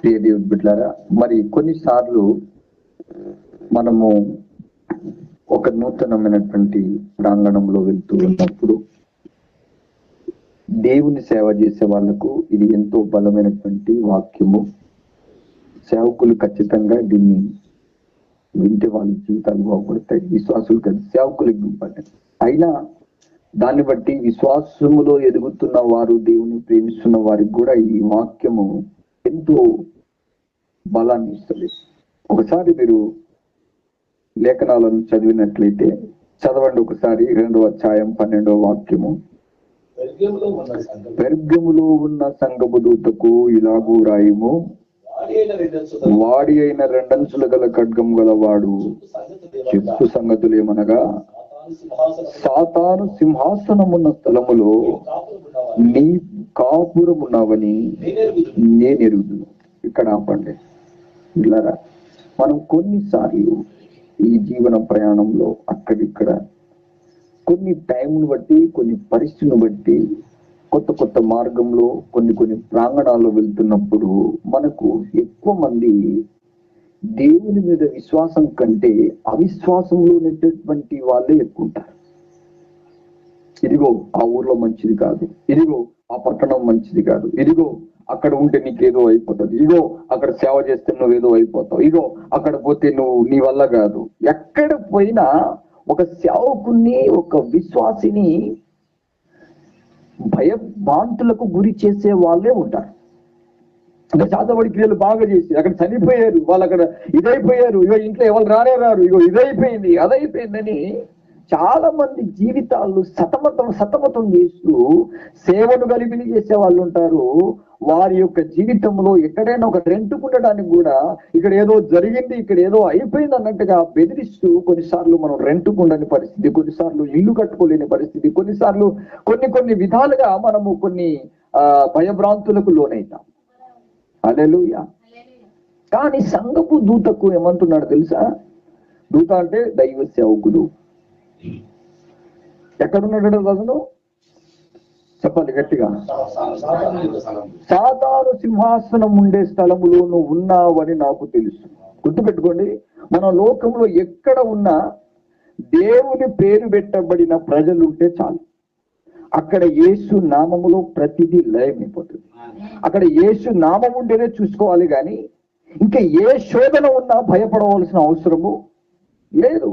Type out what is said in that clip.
ప్రియ దేవుడి బిడ్డారా మరి కొన్నిసార్లు మనము ఒక నూతనమైనటువంటి ప్రాంగణంలో వెళ్తూ ఉన్నప్పుడు దేవుని సేవ చేసే వాళ్ళకు ఇది ఎంతో బలమైనటువంటి వాక్యము. సేవకులు ఖచ్చితంగా దీన్ని వింటే వాళ్ళ జీవితాలు బాగుపడతాయి విశ్వాసులు కదా సేవకులు ఇంపార్టెంట్ అయినా దాన్ని బట్టి విశ్వాసములో ఎదుగుతున్న వారు దేవుని ప్రేమిస్తున్న వారికి కూడా ఈ వాక్యము ఎంతో బలాన్ని ఇస్తుంది. ఒకసారి మీరు లేఖనాలను చదివినట్లయితే చదవండి ఒకసారి రెండవ అధ్యాయం పన్నెండవ వాక్యము. పెర్గములో ఉన్న సంగము దూతకు ఇలాగూ రాయము వాడి అయిన రెండంచుల. గల ఖడ్గం గలవాడు. చెప్పు సంగతులేమనగా సాతాను సింహాసనం సాతాను సింహాసనమున్న స్థలములో నీ కాపురమున్నావని నేనెరుగుదును. నేను ఎరుగుదును ఇక్కడ ఆపండి. ఇలాగా మనం కొన్నిసార్లు ఈ జీవన ప్రయాణంలో అక్కడిక్కడ కొన్ని టైంను బట్టి కొన్ని పరిస్థితిని బట్టి కొత్త కొత్త మార్గంలో కొన్ని కొన్ని ప్రాంగణాల్లో వెళ్తున్నప్పుడు మనకు ఎక్కువ మంది దేవుని మీద విశ్వాసం కంటే అవిశ్వాసంలో ఉన్నటువంటి వాళ్ళే ఎక్కువ ఉంటారు. ఇదిగో ఆ ఊర్లో మంచిది కాదు. ఇదిగో ఆ పట్టణం మంచిది కాదు. ఇదిగో అక్కడ ఉంటే నీకేదో అయిపోతుంది. ఇదిగో అక్కడ సేవ చేస్తే నువ్వేదో అయిపోతావు. ఇగో అక్కడ పోతే నువ్వు నీ వల్ల కాదు. ఎక్కడ పోయినా ఒక సేవకుని ఒక విశ్వాసిని భయభాంతులకు గురి చేసే వాళ్ళే ఉంటారు. అంటే శాతపడి క్రియలు బాగా చేసి అక్కడ చనిపోయారు వాళ్ళు అక్కడ ఇదైపోయారు ఇగో ఇంట్లో ఎవరు రానే రారు ఇగో ఇదైపోయింది అదైపోయిందని చాలా మంది జీవితాలు సతమతం సతమతం చేస్తూ సేవను కలిపి చేసే వాళ్ళు ఉంటారు. వారి యొక్క జీవితంలో ఎక్కడైనా ఒక రెంటుకుండడానికి కూడా ఇక్కడ ఏదో జరిగింది ఇక్కడ ఏదో అయిపోయింది అన్నట్టుగా బెదిరిస్తూ కొన్నిసార్లు మనం రెంటుకుండని పరిస్థితి కొన్నిసార్లు ఇల్లు కట్టుకోలేని పరిస్థితి కొన్నిసార్లు కొన్ని కొన్ని విధాలుగా మనము కొన్ని ఆ భయభ్రాంతులకు లోనైతాం. అలెలుయా కానీ సంఘపు దూతకు ఏమంటున్నాడు తెలుసా? దూత అంటే దైవ సేవకుడు ఎక్కడున్నాడు అతను? చెప్పాలి గట్టిగా. సాతాను సాధారణ సింహాసనం ఉండే స్థలములో నువ్వు ఉన్నావని నాకు తెలుసు. గుర్తుపెట్టుకోండి మన లోకంలో ఎక్కడ ఉన్నా దేవుని పేరు పెట్టబడిన ప్రజలు ఉంటే చాలు. అక్కడ యేసు నామములో ప్రతిదీ లయమైపోతుంది అక్కడ యేసు నామం ఉంటేనే చూసుకోవాలి కానీ ఇంకా ఏ శోధన ఉన్నా భయపడవలసిన అవసరము లేదు.